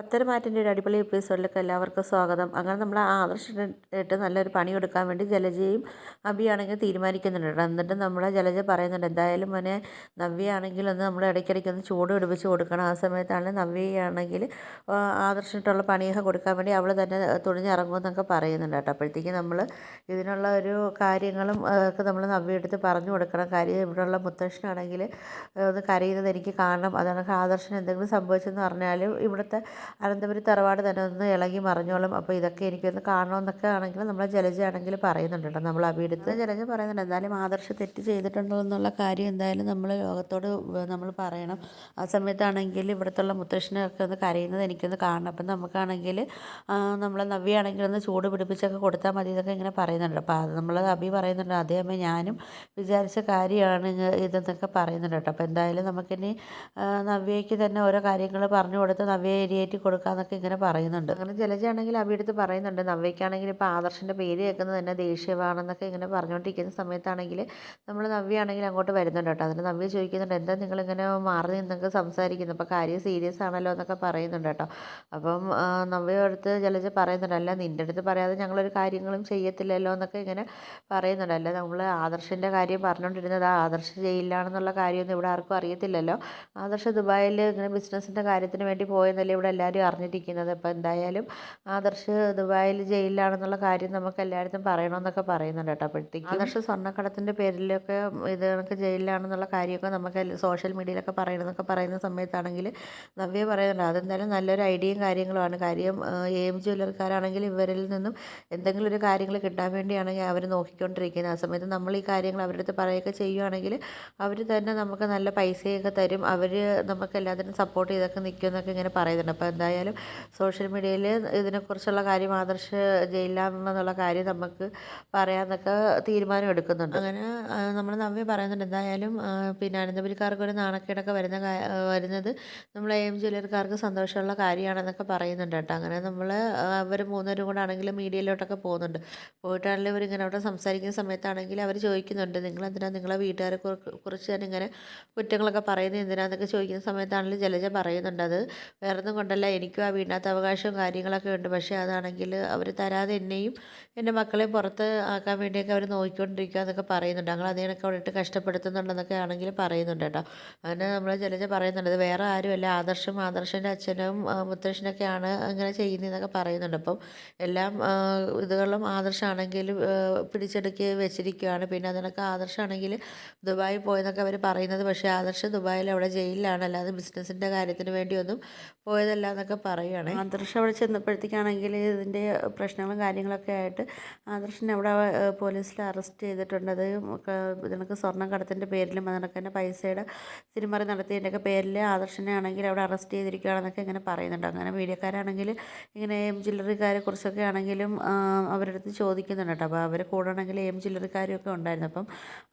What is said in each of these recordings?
പത്തരമാറ്റിന്റെ ഒരു അടിപൊളി എപ്പിസോഡിലേക്ക് എല്ലാവർക്കും സ്വാഗതം. അങ്ങനെ നമ്മൾ ആ നല്ലൊരു പണി കൊടുക്കാൻ വേണ്ടി ജലജയും അബിയാണെങ്കിൽ തീരുമാനിക്കുന്നുണ്ട് എന്നിട്ട് നമ്മളെ ജലജ പറയുന്നുണ്ട് എന്തായാലും മോനെ നവ്യയാണെങ്കിൽ ഒന്ന് നമ്മൾ ഇടയ്ക്കിടയ്ക്ക് ഒന്ന് ചൂട് പിടിപ്പിച്ച് കൊടുക്കണം. ആ സമയത്താണ് നവ്യയാണെങ്കിൽ ആദർശിട്ടുള്ള പണിയൊക്കെ കൊടുക്കാൻ വേണ്ടി അവൾ തന്നെ തുണിഞ്ഞിറങ്ങുമെന്നൊക്കെ പറയുന്നുണ്ട് കേട്ടോ. അപ്പോഴത്തേക്ക് നമ്മൾ ഇതിനുള്ള ഒരു കാര്യങ്ങളും ഒക്കെ നമ്മൾ നവ്യെടുത്ത് പറഞ്ഞു കൊടുക്കണം. കാര്യം ഇവിടെയുള്ള മുത്തശ്ശനാണെങ്കിൽ ഒന്ന് കരയുന്നത് എനിക്ക് കാണണം. അതാണ് ആദർശന് എന്തെങ്കിലും സംഭവിച്ചെന്ന് പറഞ്ഞാൽ ഇവിടുത്തെ അനന്തപുരി തറവാട് തന്നെ ഒന്ന് ഇളകി മറിഞ്ഞോളും. അപ്പോൾ ഇതൊക്കെ എനിക്കൊന്ന് കാണണമെന്നൊക്കെ ആണെങ്കിൽ നമ്മളെ ജലജ ആണെങ്കിൽ പറയുന്നുണ്ട് കേട്ടോ. നമ്മൾ അഭിയെടുത്ത് ജലജ പറയുന്നുണ്ട്. എന്തായാലും ആദർശ തെറ്റ് ചെയ്തിട്ടുണ്ടോ എന്നുള്ള കാര്യം എന്തായാലും നമ്മൾ ലോകത്തോട് നമ്മൾ പറയണം. ആ സമയത്താണെങ്കിൽ ഇവിടുത്തുള്ള മുത്തശ്ശനൊക്കെ ഒന്ന് കരയുന്നത് എനിക്കൊന്ന് കാണണം. അപ്പം നമുക്കാണെങ്കിൽ നമ്മളെ നവ്യാണെങ്കിൽ ഒന്ന് ചൂട് പിടിപ്പിച്ചൊക്കെ കൊടുത്താൽ മതി ഇതൊക്കെ ഇങ്ങനെ പറയുന്നുണ്ട്. അപ്പോൾ അത് നമ്മൾ അഭി പറയുന്നുണ്ട്. അതേ അമ്മ ഞാനും വിചാരിച്ച കാര്യമാണ് ഇതെന്നൊക്കെ പറയുന്നുണ്ട് കേട്ടോ. അപ്പോൾ എന്തായാലും നമുക്കിനി നവ്യയ്ക്ക് തന്നെ ഓരോ കാര്യങ്ങൾ പറഞ്ഞു കൊടുത്ത് നവ്യ എരിയേറ്റി കൊടുക്കാമെന്നൊക്കെ ഇങ്ങനെ പറയുന്നുണ്ട്. അങ്ങനെ ജലജയാണെങ്കിൽ അവിടുത്ത് പറയുന്നുണ്ട് നവ്യക്കാണെങ്കിൽ ഇപ്പോൾ ആദർശിന്റെ പേര് കേൾക്കുന്നത് തന്നെ ദേഷ്യമാണെന്നൊക്കെ ഇങ്ങനെ പറഞ്ഞുകൊണ്ടിരിക്കുന്ന സമയത്താണെങ്കിൽ നമ്മൾ നവ്യാണെങ്കിൽ അങ്ങോട്ട് വരുന്നുണ്ട് കേട്ടോ. അതിന് നവ്യ ചോദിക്കുന്നുണ്ട് എന്താ നിങ്ങളിങ്ങനെ മാറി നിന്നൊക്കെ സംസാരിക്കുന്നു അപ്പോൾ കാര്യം സീരിയസ് ആണല്ലോ എന്നൊക്കെ പറയുന്നുണ്ട് കേട്ടോ. അപ്പം നവ്യ അടുത്ത് ജലജ പറയുന്നുണ്ട് അല്ല നിന്റെ അടുത്ത് പറയാതെ ഞങ്ങളൊരു കാര്യങ്ങളും ചെയ്യത്തില്ലല്ലോ എന്നൊക്കെ ഇങ്ങനെ പറയുന്നുണ്ട്. അല്ല നമ്മൾ ആദർശിന്റെ കാര്യം പറഞ്ഞുകൊണ്ടിരുന്നത് ആദർശ് ജയിലിലാണെന്നുള്ള കാര്യമൊന്നും ഇവിടെ ആർക്കും അറിയത്തില്ലല്ലോ. ആദർശ ദുബായിൽ ഇങ്ങനെ ബിസിനസ്സിന്റെ കാര്യത്തിന് വേണ്ടി പോയെന്നല്ലേ ഇവിടെ എല്ലാവരും അറിഞ്ഞിരിക്കുന്നത്. അപ്പോൾ എന്തായാലും ആദർശ് ദുബായിൽ ജയിലിലാണെന്നുള്ള കാര്യം നമുക്ക് എല്ലായിടത്തും പറയണമെന്നൊക്കെ പറയുന്നുണ്ട് കേട്ടോ. അപ്പോഴത്തേക്ക് ആദർശ് സ്വർണക്കടത്തിന്റെ പേരിലൊക്കെ ഇത് കണക്ക് ജയിലിലാണെന്നുള്ള കാര്യമൊക്കെ നമുക്ക് സോഷ്യൽ മീഡിയയിലൊക്കെ പറയണമെന്നൊക്കെ പറയുന്ന സമയത്താണെങ്കിൽ നവ്യ പറയുന്നുണ്ട്. അതെന്തായാലും നല്ലൊരു ഐഡിയയും കാര്യങ്ങളുമാണ്. കാര്യം എം ജ്വല്ലറിക്കാരാണെങ്കിൽ ഇവരിൽ നിന്നും എന്തെങ്കിലും ഒരു കാര്യങ്ങൾ കിട്ടാൻ വേണ്ടിയാണെങ്കിൽ അവർ നോക്കിക്കൊണ്ടിരിക്കുന്നത്. ആ സമയത്ത് നമ്മൾ ഈ കാര്യങ്ങൾ അവരുടെ അടുത്ത് പറയുകയൊക്കെ ചെയ്യുകയാണെങ്കിൽ അവർ തന്നെ നമുക്ക് നല്ല പൈസയൊക്കെ തരും. അവർ നമുക്ക് എല്ലാത്തിനും സപ്പോർട്ട് ചെയ്തൊക്കെ നിൽക്കുമെന്നൊക്കെ ഇങ്ങനെ പറയുന്നുണ്ട്. അപ്പോൾ എന്തായാലും സോഷ്യൽ മീഡിയയിൽ ഇതിനെക്കുറിച്ചുള്ള കാര്യം ആദർശ് ജയിലിലാണെന്നുള്ള കാര്യം നമുക്ക് പറയാമെന്നൊക്കെ തീരുമാനം എടുക്കുന്നുണ്ട്. അങ്ങനെ നമ്മൾ നവ്യ പറയുന്നുണ്ട്. എന്തായാലും പിന്നെ അനന്തപുരിക്കാർക്ക് ഒരു നാണക്കേടൊക്കെ വരുന്ന വരുന്നത് നമ്മൾ എം ജ്വല്ലറിക്കാർക്ക് സന്തോഷമുള്ള കാര്യമാണെന്നൊക്കെ പറയുന്നുണ്ട് കേട്ടോ. അങ്ങനെ നമ്മൾ അവർ മൂന്നുപേരും കൂടെ ആണെങ്കിലും മീഡിയയിലോട്ടൊക്കെ പോകുന്നുണ്ട്. പോയിട്ടാണെങ്കിലും ഇവരിങ്ങനെ അവിടെ സംസാരിക്കുന്ന സമയത്താണെങ്കിൽ അവർ ചോദിക്കുന്നുണ്ട്. നിങ്ങൾ എന്തിനാണ് നിങ്ങളെ വീട്ടുകാരെ കുറിച്ച് തന്നെ ഇങ്ങനെ കുറ്റങ്ങളൊക്കെ പറയുന്നത് എന്തിനാന്നൊക്കെ ചോദിക്കുന്ന സമയത്താണെങ്കിലും ജലജ പറയുന്നുണ്ട്. അത് വേറൊന്നും കൊണ്ടല്ല എനിക്കും ആ വീടിനകത്ത് അവകാശവും കാര്യങ്ങളൊക്കെ ഉണ്ട്. പക്ഷേ അതാണെങ്കിൽ അവർ തരാതെ എന്നെയും എന്റെ മക്കളെ പുറത്ത് ആക്കാൻ വേണ്ടിയൊക്കെ അവർ നോക്കിക്കൊണ്ടിരിക്കുക എന്നൊക്കെ പറയുന്നുണ്ട്. ഞങ്ങൾ അതിനൊക്കെ അവിടെ ഇട്ട് കഷ്ടപ്പെടുത്തുന്നുണ്ടെന്നൊക്കെ ആണെങ്കിൽ പറയുന്നുണ്ട് കേട്ടോ. അങ്ങനെ നമ്മൾ ജലജ പറയുന്നുണ്ട്. വേറെ ആരുമല്ല. ആദർശം ആദർശന്റെ അച്ഛനും മുത്തശ്ശനൊക്കെയാണ് അങ്ങനെ ചെയ്യുന്നതെന്നൊക്കെ പറയുന്നുണ്ട്. അപ്പം എല്ലാം ഇതുകളും ആദർശമാണെങ്കിൽ പിടിച്ചെടുക്കി വെച്ചിരിക്കുകയാണ്. പിന്നെ അതിനൊക്കെ ആദർശമാണെങ്കിൽ ദുബായി പോയെന്നൊക്കെ അവർ പറയുന്നത്. പക്ഷേ ആദർശം ദുബായിൽ അവിടെ ജയിലിലാണ്. അല്ലാതെ ബിസിനസ്സിന്റെ കാര്യത്തിന് വേണ്ടിയൊന്നും പോയതല്ല. എന്നൊക്കെ പറയുകയാണ് ആദർശ് അവിടെ ചെന്നപ്പോഴത്തേക്കാണെങ്കിൽ ഇതിന്റെ പ്രശ്നങ്ങളും കാര്യങ്ങളൊക്കെ ആയിട്ട് ആദർശിനെ അവിടെ പോലീസിൽ അറസ്റ്റ് ചെയ്തിട്ടുണ്ട്. അത് ഇതിനൊക്കെ സ്വർണം കടത്തിന്റെ പേരിലും അതിനൊക്കെ തന്നെ പൈസയുടെ സിനിമറി നടത്തിയതിന്റെയൊക്കെ പേരിൽ ആദർശിനെ ആണെങ്കിൽ അവിടെ അറസ്റ്റ് ചെയ്തിരിക്കുകയാണെന്നൊക്കെ ഇങ്ങനെ പറയുന്നുണ്ട്. അങ്ങനെ മീഡിയക്കാരാണെങ്കിൽ ഇങ്ങനെ എം ജില്ലറിക്കാരെ കുറിച്ചൊക്കെ ആണെങ്കിലും അവരുടെ അടുത്ത് ചോദിക്കുന്നുണ്ട് കേട്ടോ. അപ്പോൾ അവരെ കൂടാണെങ്കിൽ എം ജില്ലറിക്കാരൊക്കെ ഉണ്ടായിരുന്നു. അപ്പം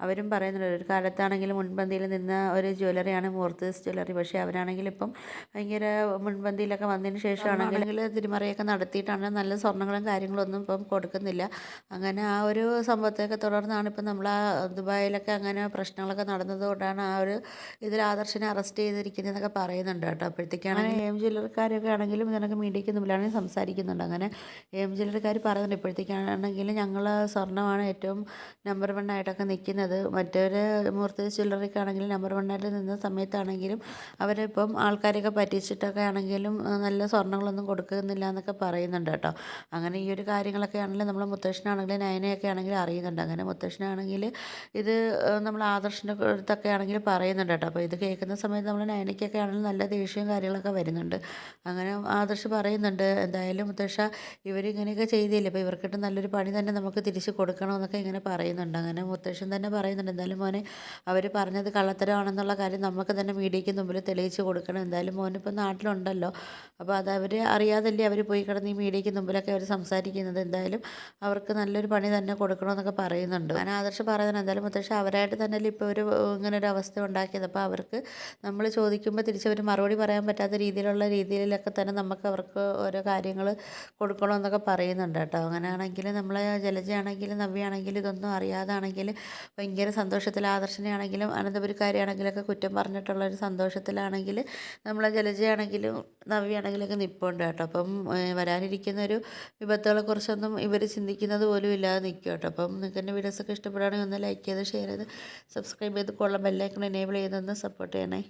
അവരും പറയുന്നുണ്ട് ഒരു കാലത്താണെങ്കിൽ മുൻപന്തിയിൽ നിന്ന് ഒരു ജ്വല്ലറിയാണ് മൂർത്തി ജ്വല്ലറി. പക്ഷേ അവരാണെങ്കിൽ ഇപ്പം ഭയങ്കര മുൻപന്തിയിലൊക്കെ വന്നതിന് ശേഷമാണെങ്കിൽ തിരിമറിയൊക്കെ നടത്തിയിട്ടാണ് നല്ല സ്വർണങ്ങളും കാര്യങ്ങളും ഒന്നും ഇപ്പം കൊടുക്കുന്നില്ല. അങ്ങനെ ആ ഒരു സംഭവത്തെയൊക്കെ തുടർന്നാണ് ഇപ്പം നമ്മൾ ആ ദുബായിലൊക്കെ അങ്ങനെ പ്രശ്നങ്ങളൊക്കെ നടന്നതുകൊണ്ടാണ് ആ ഒരു ഇതിൽ ആദർശനെ അറസ്റ്റ് ചെയ്തിരിക്കുന്നതെന്നൊക്കെ പറയുന്നുണ്ട് കേട്ടോ. അപ്പോഴത്തേക്കാണ് എം ജ്വല്ലറിക്കാരൊക്കെ ആണെങ്കിലും ഇതിനൊക്കെ മീഡിയയ്ക്ക് മുമ്പിലാണെങ്കിൽ സംസാരിക്കുന്നുണ്ട്. അങ്ങനെ എം ജ്വല്ലറിക്കാർ പറയുന്നുണ്ട് ഇപ്പോഴത്തേക്കാണെങ്കിൽ ഞങ്ങൾ സ്വർണമാണ് ഏറ്റവും നമ്പർ വൺ ആയിട്ടൊക്കെ നിൽക്കുന്നത്. മറ്റൊരു മൂർത്തി ജ്വല്ലറിക്കാണെങ്കിലും നമ്പർ വൺ ആയിട്ട് നിന്ന സമയത്താണെങ്കിലും അവരിപ്പം ആൾക്കാരൊക്കെ പറ്റിച്ചിട്ടൊക്കെ ആണെങ്കിലും നല്ല സ്വർണങ്ങളൊന്നും കൊടുക്കുന്നില്ല എന്നൊക്കെ പറയുന്നുണ്ട് കേട്ടോ. അങ്ങനെ ഈ ഒരു കാര്യങ്ങളൊക്കെ ആണെങ്കിലും നമ്മൾ മുത്തശ്ശനാണെങ്കിലും നയനയൊക്കെ ആണെങ്കിലും അറിയുന്നുണ്ട്. അങ്ങനെ മുത്തശ്ശനാണെങ്കിൽ ഇത് നമ്മൾ ആദർശിന്റെ അടുത്തൊക്കെ ആണെങ്കിൽ പറയുന്നുണ്ട് കേട്ടോ. അപ്പോൾ ഇത് കേൾക്കുന്ന സമയത്ത് നമ്മൾ നയനയ്ക്കൊക്കെ ആണെങ്കിലും നല്ല ദേഷ്യവും കാര്യങ്ങളൊക്കെ വരുന്നുണ്ട്. അങ്ങനെ ആദർശ് പറയുന്നുണ്ട് എന്തായാലും മുത്തശ്ശ ഇവരിങ്ങനെയൊക്കെ ചെയ്തില്ലേ? അപ്പോൾ ഇവർക്കിട്ട് നല്ലൊരു പണി തന്നെ നമുക്ക് തിരിച്ച് കൊടുക്കണമെന്നൊക്കെ ഇങ്ങനെ പറയുന്നുണ്ട്. അങ്ങനെ മുത്തശ്ശൻ തന്നെ പറയുന്നുണ്ട് എന്തായാലും മോനെ അവർ പറഞ്ഞത് കള്ളത്തരമാണെന്നുള്ള കാര്യം നമുക്ക് തന്നെ മീഡിയയ്ക്ക് മുമ്പിൽ തെളിയിച്ച് കൊടുക്കണം. എന്തായാലും മോനിപ്പോൾ നാട്ടിലുണ്ടല്ലോ. അപ്പോൾ അത് അവർ അറിയാതല്ലേ അവർ പോയി കിടന്ന് ഈ മീഡിയയ്ക്ക് മുമ്പിലൊക്കെ അവർ സംസാരിക്കുന്നത്. എന്തായാലും അവർക്ക് നല്ലൊരു പണി തന്നെ കൊടുക്കണമെന്നൊക്കെ പറയുന്നുണ്ട്. ഞാൻ ആദർശ് പറയുന്നത് എന്തായാലും മുത്തശ്ശി അവരായിട്ട് തന്നെ ഇപ്പോൾ ഒരു ഇങ്ങനെ ഒരു അവസ്ഥ ഉണ്ടാക്കിയത്. അപ്പോൾ അവർക്ക് നമ്മൾ ചോദിക്കുമ്പോൾ തിരിച്ചവർ മറുപടി പറയാൻ പറ്റാത്ത രീതിയിലുള്ള രീതിയിലൊക്കെ തന്നെ നമുക്ക് അവർക്ക് ഓരോ കാര്യങ്ങൾ കൊടുക്കണമെന്നൊക്കെ പറയുന്നുണ്ട് കേട്ടോ. അങ്ങനെയാണെങ്കിൽ നമ്മൾ ജലജയാണെങ്കിലും നവ്യാണെങ്കിലും ഇതൊന്നും അറിയാതാണെങ്കിൽ ഭയങ്കര സന്തോഷത്തിൽ ആദർശനെയാണെങ്കിലും അനന്തപുരിക്കാരിയാണെങ്കിലൊക്കെ കുറ്റം പറഞ്ഞിട്ടുള്ളൊരു സന്തോഷത്തിലാണെങ്കിൽ നമ്മളെ ജലജയാണെങ്കിലും നവ്യാണെങ്കിലൊക്കെ നിൽപ്പുണ്ട് കേട്ടോ. അപ്പം വരാനിരിക്കുന്ന ഒരു വിപത്തുകളെ കുറിച്ചൊന്നും ഇവർ ചിന്തിക്കുന്നത് പോലും ഇല്ലാതെ നിൽക്കും കേട്ടോ. അപ്പം നിങ്ങൾക്ക് എന്റെ വീഡിയോസൊക്കെ ഇഷ്ടപ്പെടുകയാണെങ്കിൽ ഒന്ന് ലൈക്ക് ചെയ്ത് ഷെയർ ചെയ്ത് സബ്സ്ക്രൈബ് ചെയ്ത് കൊള്ളാം ബെല്ലൈക്കൺ എനേബിൾ ചെയ്തൊന്ന് സപ്പോർട്ട് ചെയ്യണേ.